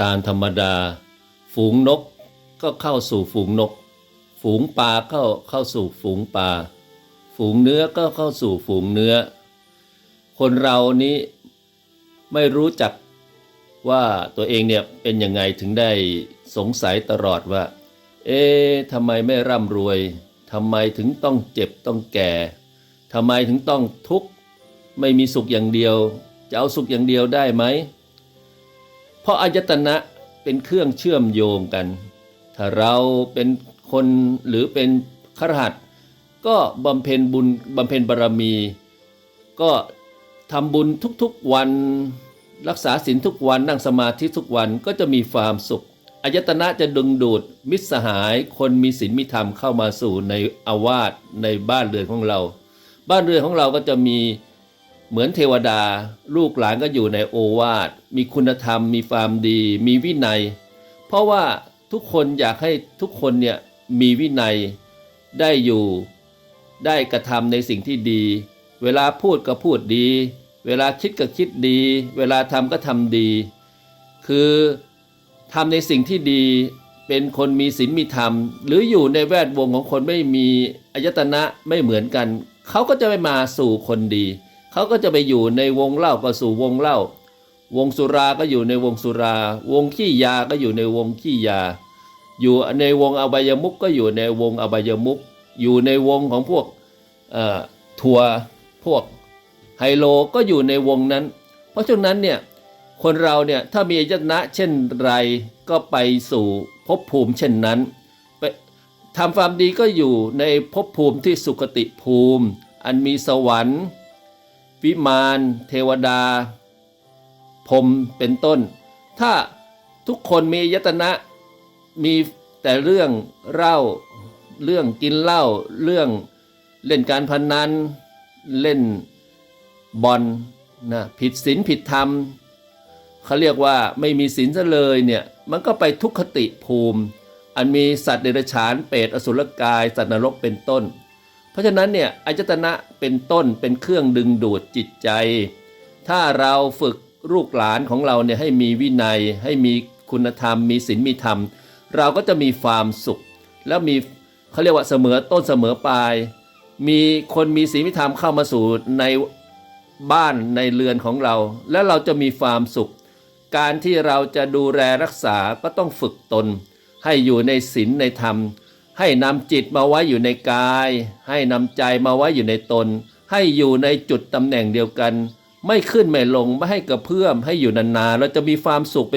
ตามธรรมดา ฝูงนกก็เข้าสู่ฝูงนก ฝูงปลาเข้าเข้าสู่ฝูงปลา ฝูงเนื้อก็เข้าสู่ฝูงเนื้อ คนเรานี้ไม่รู้จักว่าตัวเองเนี่ยเป็นยังไงถึงได้สงสัยตลอดว่า เอ๊ะทำไมไม่ร่ำรวยทำไมถึงต้องเจ็บต้องแก่ทำไมถึงต้องทุกข์ไม่มีสุขอย่างเดียว จะเอาสุขอย่างเดียวได้ไหม ราะอายตนะเป็นเครื่องเชื่อมโยงกัน ถ้าเราเป็นคนหรือเป็นขรหัสก็บำเพ็ญบุญบำเพ็ญบารมี ก็ทำบุญทุกๆวัน รักษาศีลทุกวันนั่งสมาธิทุกวันก็จะมีความสุขอายตนะจะดึงดูดมิตรสหายคนมีศีลมีธรรมเข้ามาสู่ในอาวาสในบ้านเรือนของเรา บ้านเรือนของเราก็จะมี เหมือนเทวดา ลูกหลานก็อยู่ในโอวาท มีคุณธรรม มีความดี มีวินัย เพราะว่าทุกคนอยากให้ทุกคนเนี่ยมีวินัยได้อยู่ ได้กระทำในสิ่งที่ดี เวลาพูดก็พูดดี เวลาคิดก็คิดดี เวลาทำก็ทำดี คือทำในสิ่งที่ดีเป็นคนมีศีลมีธรรม หรืออยู่ในแวดวงของคนไม่มีอายตนะไม่เหมือนกัน เขาก็จะไปมาสู่คนดี เขาก็จะไปอยู่ในวงเล่าก็สู่วงเล่า วงสุราก็อยู่ในวงสุรา วงขี้ยาก็อยู่ในวงขี้ยา อยู่ในวงอบายมุกก็อยู่ในวงอบายมุก อยู่ในวงของพวกทัวพวกไฮโลก็อยู่ในวงนั้น เพราะฉะนั้นเนี่ยคนเราเนี่ยถ้ามีอายตนะเช่นไรก็ไปสู่ภพภูมิเช่นนั้นไปทำความดีก็อยู่ในภพภูมิที่สุคติภูมิ อันมีสวรรค์ วิมานเทวดา พรมเป็นต้น ถ้าทุกคนมียตนะมีแต่เรื่องเล้าเรื่องกินเหล้าเรื่องเล่นการพนันเล่นบอลนะผิดศีลผิดธรรมเขาเรียกว่าไม่มีศีลซะเลยเนี่ยมันก็ไปทุกขติภูมิ อันมีสัตว์เดรัจฉานเปรตอสุรกาย สัตว์นรกเป็นต้น เพราะฉะนั้นเนี่ยอายตนะเป็นต้นเป็นเครื่องดึงดูดจิตใจ ถ้าเราฝึกลูกหลานของเราเนี่ยให้มีวินัย ให้มีคุณธรรม มีศีลมีธรรม เราก็จะมีความสุข แล้วมีเขาเรียกว่าเสมอต้นเสมอปลาย มีคนมีศีลมีธรรมเข้ามาสู่ในบ้านในเรือนของเรา แล้วเราจะมีความสุข การที่เราจะดูแลรักษาก็ต้องฝึกตน ให้อยู่ในศีลในธรรม ให้นำจิตมาไว้อยู่ในกาย ให้นำใจมาไว้อยู่ในตน ให้อยู่ในจุดตำแหน่งเดียวกัน ไม่ขึ้นไม่ลงไม่ให้กระเพื่อมให้อยู่นานๆเราจะมีความสุขเป็น